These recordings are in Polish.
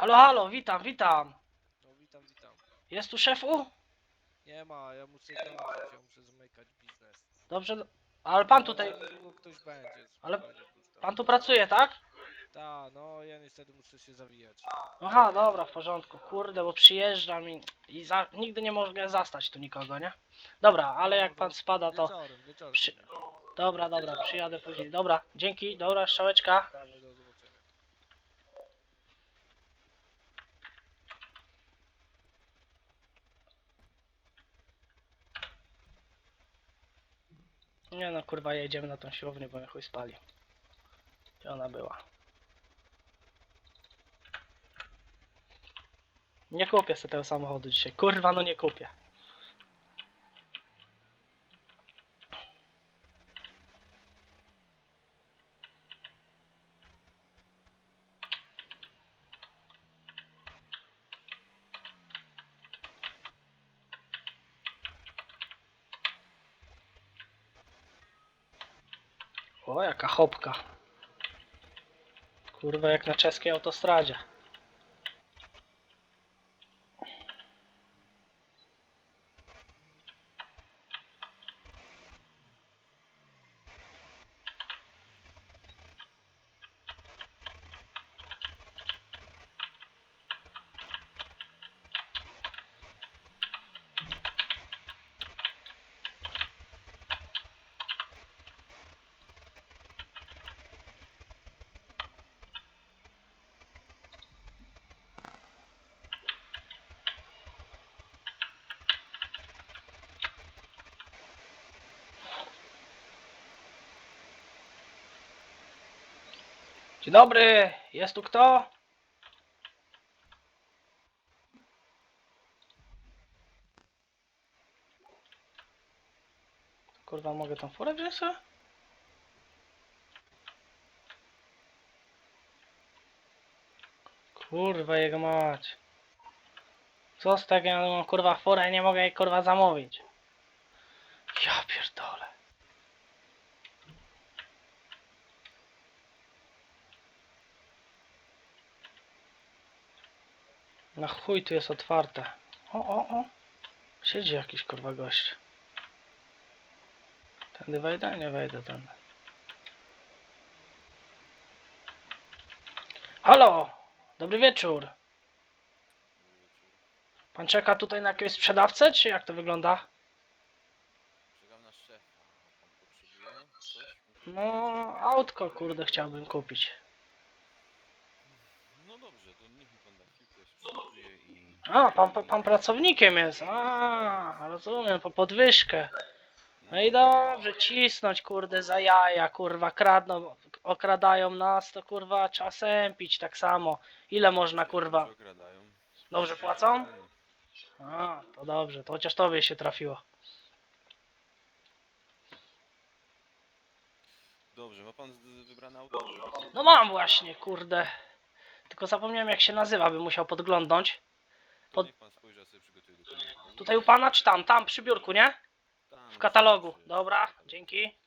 Halo, halo, witam, witam. No witam, witam. Jest tu szefu? Nie ma, ja muszę kończyć, ja muszę zamykać biznes. Dobrze, ale pan tutaj, niedługo ktoś będzie. Ale spokojnie, pan tu pracuje, tak? Ta, no ja niestety muszę się zawijać. Aha, dobra, w porządku. Kurde, bo przyjeżdżam i, i za, nigdy nie mogę zastać tu nikogo, nie? Dobra, ale jak pan spada, to... Wieczorem, wieczorem. Przy-. Dobra, dobra, przyjadę później. Dobra, dzięki, dobra, strzałeczka. Dalej, do Nie no, kurwa, jedziemy na tą siłownię, bo mnie chuj spali. Gdzie ona była? Nie kupię sobie tego samochodu dzisiaj. Kurwa, no nie kupię. O, jaka hopka. Kurwa, jak na czeskiej autostradzie. Dzień dobry, jest tu kto? Kurwa, mogę tą furę wziąć sobie? Kurwa, jego mać. Co z tego, ja mam kurwa furę nie mogę jej kurwa zamówić. Ja pierdolę. Na chuj tu jest otwarte. O, o, o. Siedzi jakiś kurwa gość. Tędy wejdę? Nie wejdę tędy. Halo! Dobry wieczór. Pan czeka tutaj na jakiegoś sprzedawcę, czy jak to wygląda? Czekam na szefa. Pan potrzebuje coś? No, autko kurde chciałbym kupić. No dobrze, to niech mi pan da chwilkę, ja się przygotuję i... A, pan, pan pracownikiem jest. A, rozumiem, po podwyżkę. No i dobrze, cisnąć kurde za jaja, kurwa, kradną, okradają nas, to kurwa trzeba sępić tak samo. Ile można kurwa? Dobrze płacą? A, to dobrze, to chociaż tobie się trafiło. Dobrze, ma pan z- wybrane auto? No mam właśnie, kurde. Tylko zapomniałem jak się nazywa, bym musiał podglądnąć. Pod- niech pan spojrzy, ja sobie przygotuję dokumenty. Tutaj u pana czy tam? Tam przy biurku, nie? W katalogu. Dobra, dzięki.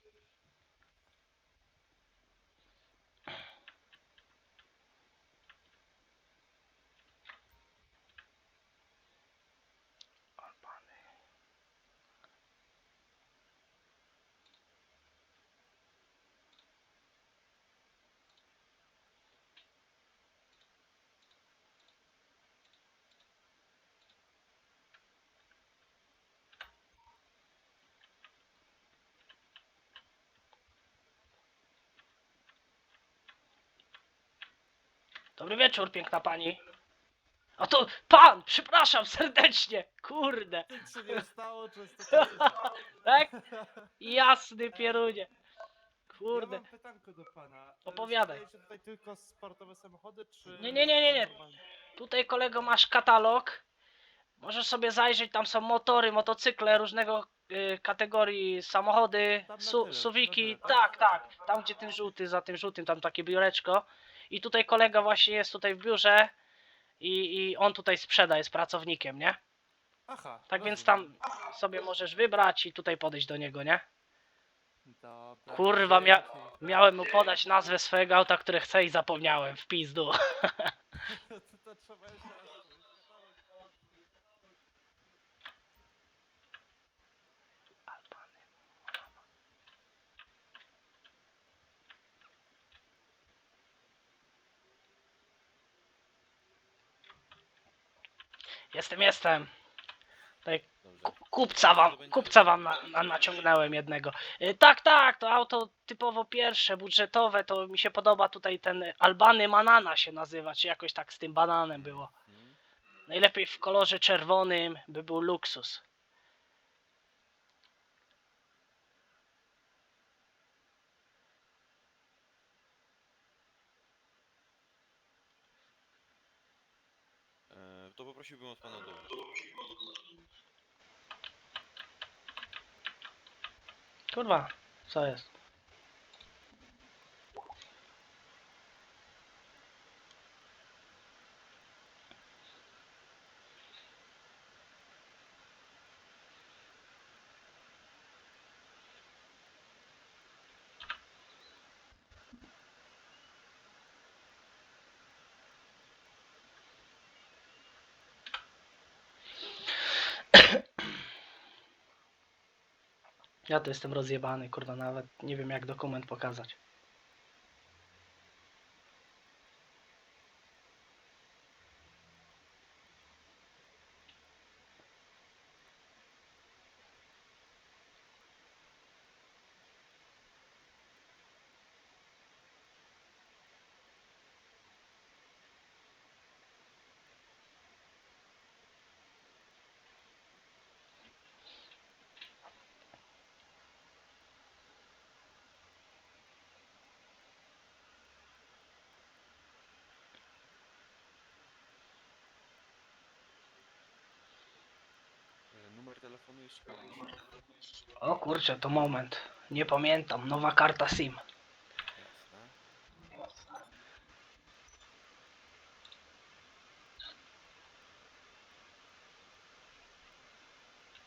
Dobry wieczór, piękna pani. A to pan, przepraszam serdecznie, kurde. Nic się nie stało, często Tak? Jasny pierunie. Kurde. Ja mam pytanko do pana. Opowiadaj. sprzedajecie tutaj tylko sportowe samochody, czy... Nie, nie, nie, nie, nie. Tutaj kolego masz katalog. Możesz sobie zajrzeć, tam są motory, motocykle różnego y, kategorii, samochody, Tam na su, tyle, suwiki. na tyle, Tak, tak? tak. Tam gdzie ten żółty, za tym żółtym, tam takie biureczko. I tutaj kolega właśnie jest tutaj w biurze i, i on tutaj sprzeda, jest pracownikiem, nie? Aha. Tak więc tam sobie możesz wybrać i tutaj podejść do niego, nie? Dobra, Kurwa, mia miałem mu podać nazwę swojego auta, które chcę i zapomniałem w pizdu. to, to trzeba jeszcze Jestem, jestem. Tutaj Dobrze. kupca wam, kupca wam na, na, naciągnąłem jednego. Y, Tak, tak, to auto typowo pierwsze, budżetowe, to mi się podoba tutaj ten Albany Manana się nazywa, czy jakoś tak z tym bananem było. Mhm. Najlepiej w kolorze czerwonym by był luksus. E, to poprosiłbym od pana dowód. Kurwa, co jest? Ja to jestem rozjebany, kurwa, nawet nie wiem jak dokument pokazać. E, O kurczę, to moment. Nie pamiętam. Nowa karta SIM. Jasne.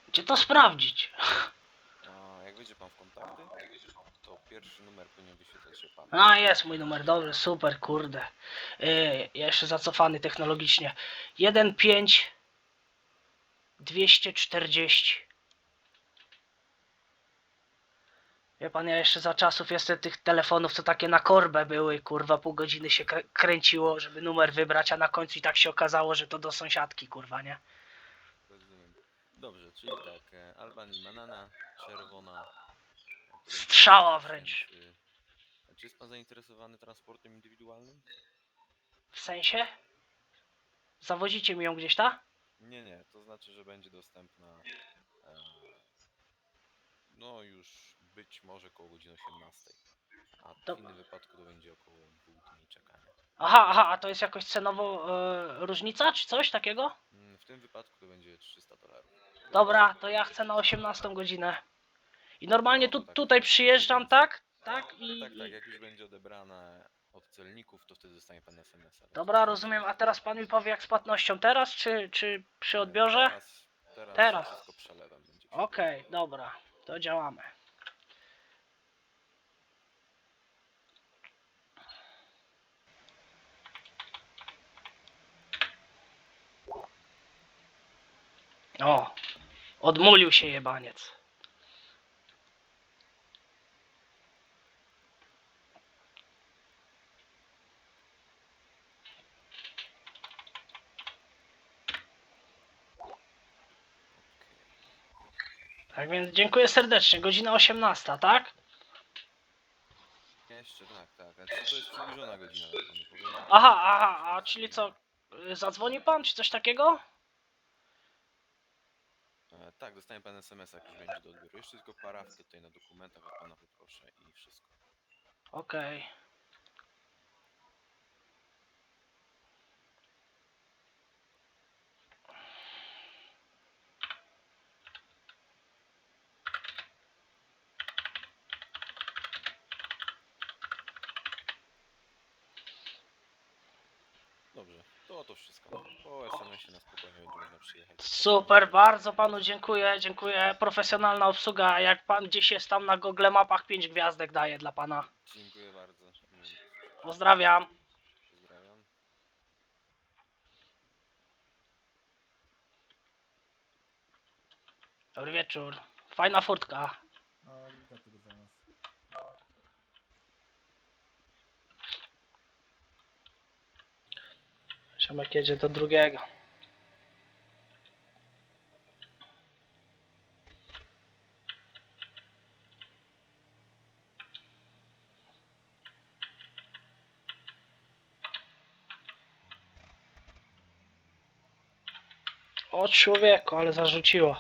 Gdzie to sprawdzić? A jak wejdzie pan w kontakty, to pierwszy numer powinien wyświetlać się pan. A, jest mój numer, dobry, super, kurde. Yy, ja jeszcze zacofany technologicznie. 1.5 240. Wie pan, ja jeszcze za czasów jestem tych telefonów, co takie na korbę były, kurwa, pół godziny się krę- kręciło, żeby numer wybrać, a na końcu i tak się okazało, że to do sąsiadki, kurwa, nie? Rozumiem. Dobrze, czyli tak, e, Alban i Manana, czerwona. Strzała 1000. wręcz. E, Czy jest pan zainteresowany transportem indywidualnym? W sensie? Zawozicie mi ją gdzieś, ta? Nie, nie, to znaczy, że będzie dostępna e, no już być może koło godziny 18. A w Dob- innym wypadku to będzie około dwóch dni czekania. Aha, aha, a to jest jakoś cenowo e, różnica, czy coś takiego? Mm, W tym wypadku to będzie 300 dolarów. Dobra, to ja chcę na 18 godzinę. I normalnie tu, Tak. tutaj przyjeżdżam, tak? Tak? I, Tak, tak, i... jak już będzie odebrane od celników, to wtedy dostanie pan SMS-a. Dobra, rozumiem, a teraz pan mi powie jak z płatnością, teraz czy, czy przy odbiorze? Teraz, teraz, Teraz. wszystko przelewem będzie. Okej, dobra, to działamy. O, odmulił się jebaniec. Tak więc dziękuję serdecznie. Godzina 18, tak? Jeszcze tak, tak. A to jest przybliżona godzina, panu powiem? Aha, aha, a czyli co? y, Zadzwoni pan, czy coś takiego? E, tak, dostanie pan SMS, jak już będzie do odbioru. Jeszcze tylko parafkę tutaj na dokumentach od pana poproszę i wszystko. Okej. na spokojnie przyjechać. Super, bardzo panu dziękuję, dziękuję. Profesjonalna obsługa, jak pan gdzieś jest tam na Google Mapach, 5 gwiazdek daję dla pana. Dziękuję bardzo. Pozdrawiam. Pozdrawiam. Dobry wieczór. Fajna furtka. A, jedzie do drugiego. Człowieku, ale zarzuciło.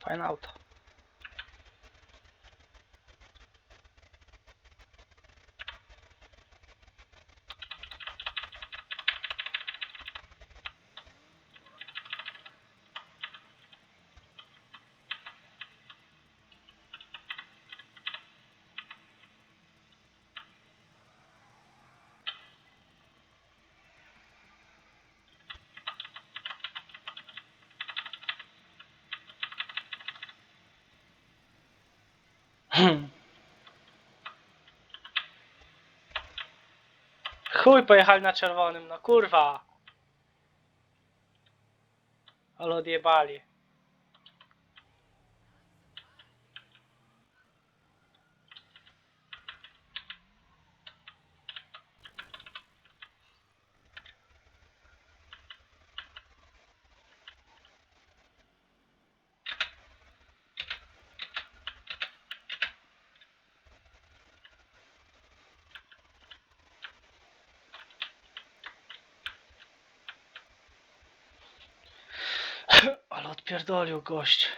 Fajne auto. Chuj, pojechali na czerwonym, no kurwa. Ale odjebali. Ale odpierdolił gość.